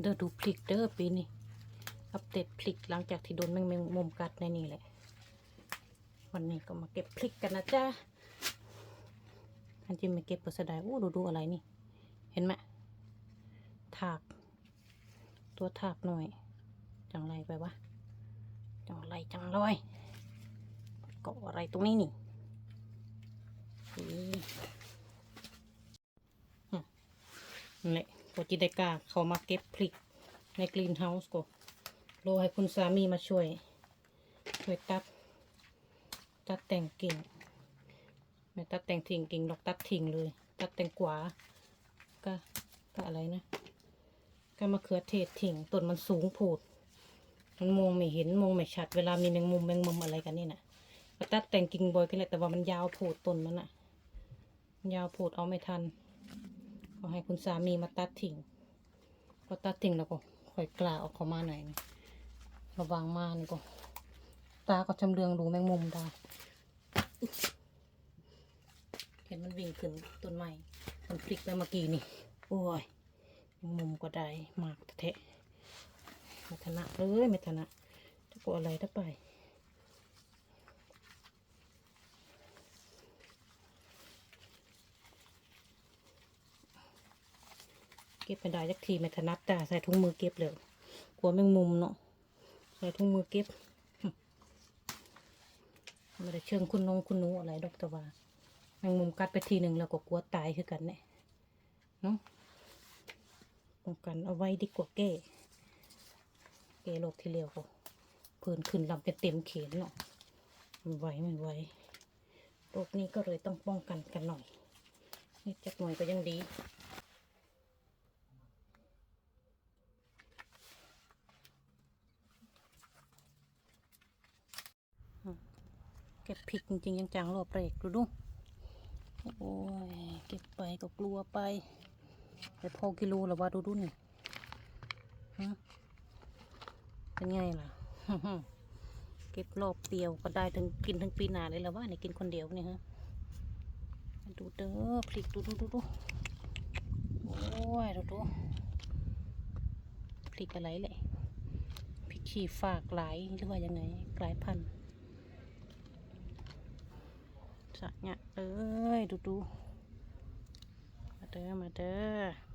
เด้อดูพริกเด้อปีนี้อัปเดตพริกหลังจากที่โดนแมงแมงมุมกัดในนี่แหละ วันนี้ก็มาเก็บพริกกันนะจ๊ะอันที่ไม่เก็บก็เสียดายโอ้ดูดูอะไรนี่ เห็นไหมถาก ตัวถากหน่อย จังไรไปวะ จังไรจังไรเกาะอะไรตรงนี้นี่นี่นั่ ก็จิได้กาเขามาเก็บพริกในกรีนเฮาส์ก็รอให้คุณสามีมาช่วย ช่วยตัด ตัดแต่งกิ่งไม่ตัดแต่งทิ้งกิ่งดอกตัดทิ้งเลย ตัดแต่งกวาก็ก็อะไรนะก็มะเขือเทศทิ้งต้นมันสูงโผดมันมองไม่เห็นมองไม่ชัด เวลามีแมงมุมแมงมุมอะไรกันนี่นะก็ตัดแต่งกิ่งบ่อยกันแหละแต่ว่ามันยาวโผดต้นมันอะยาวโผดเอาไม่ทัน ก็ให้คุณสามีมาตัดทิ้งพอตัดทิ้งแล้วก็ค่อยกล้าออกเขามาหน่อยนะระวังมากก็ ตาก็จำเรืองดูแมงมุมได้เห็นมันวิ่งขึ้นต้นไม้มันพลิกไปเมื่อกี้นี่โอ้ยแมงมุมก็ได้มากแท้ๆไม่ถนัดเลยไม่ถนัดจะกลัวอะไรถ้าไป เก็บไม่ได้สักทีไม่ถนัดจ้าใส่ถุงมือเก็บเลยกลัวแมงมุมเนาะใส่ถุงมือเก็บไม่ได้เชิงคุณนงคุณนูอะไรดอกต่ว่าแมงมุมกัดไปทีหนึ่งแล้วก็กลัวตายคือกันเนี่ยเนาะป้องกันเอาไว้ดีกว่าแก้แก้โรคที่เร็วก็เพิ่นขึ้นลำเป็นเต็มเขนเนาะมันไหวมันไหวโรคนี้ก็เลยต้องป้องกันกันหน่อยนี่จักหน่อยก็ยังดี เก็บพริกจริงๆยังจังรอบเรกดูดูโอ้ยเก็บไปก็กลัวไปแต่พอกิโลแล้วว่าดูดูนี่ฮะเป็นไงล่ะเก็บรอบเดียวก็ได้ถึงกินทั้งปีนาเลยแล้วว่าเนี่ยกินคนเดียวเนี่ยฮะดูเด้อพริกดูดูดูดูโอ้ยดูดูพริกอะไรแหละพริกขี้ฝากหลายหรือว่ายังไงกลายพันธุ์ สะเนี่ยเอ้ยดูดูมาเด้อมาเด้อ